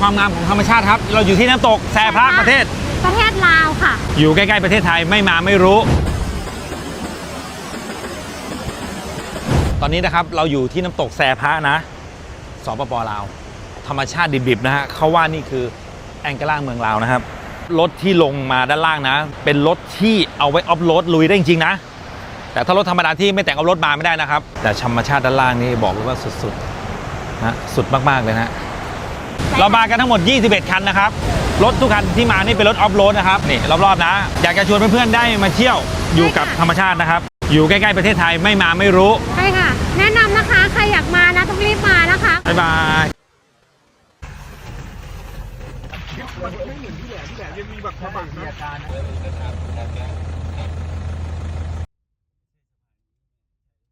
ความงามของธรรมชาติครับ เราอยู่ที่น้ำตกแซพระประเทศ ประเทศลาวค่ะ อยู่ใกล้ๆประเทศไทยไม่มาไม่รู้ ตอนนี้นะครับเราอยู่ที่น้ำตกแซพระนะสปปลาว ธรรมชาติดิบๆนะฮะเขาว่านี่คือแองเกล่าเมืองลาวนะครับรถที่ลงมาด้านล่างนะ เป็นรถที่เอาไว้ออฟโรดลุยได้จริงๆนะ แต่ถ้ารถธรรมดาที่ไม่แต่งออฟโรดมาไม่ได้นะครับ แต่ธรรมชาติด้านล่างนี่บอกเลยว่าสุดๆนะสุดมากๆเลยนะ เรามากันทั้งหมด 21 คันนะครับ รถทุกคันที่มานี่เป็นรถออฟโรดนะครับ นี่รอบๆนะ อยากจะชวนเพื่อนๆได้มาเที่ยวอยู่กับธรรมชาตินะครับ อยู่ใกล้ๆประเทศไทยไม่มาไม่รู้ ใช่ค่ะ แนะนำนะคะ ใครอยากมานะต้องรีบมานะคะ บ๊ายบายไม่เห็นที่แหลมที่แหลมยังมีแบบกระบะนะ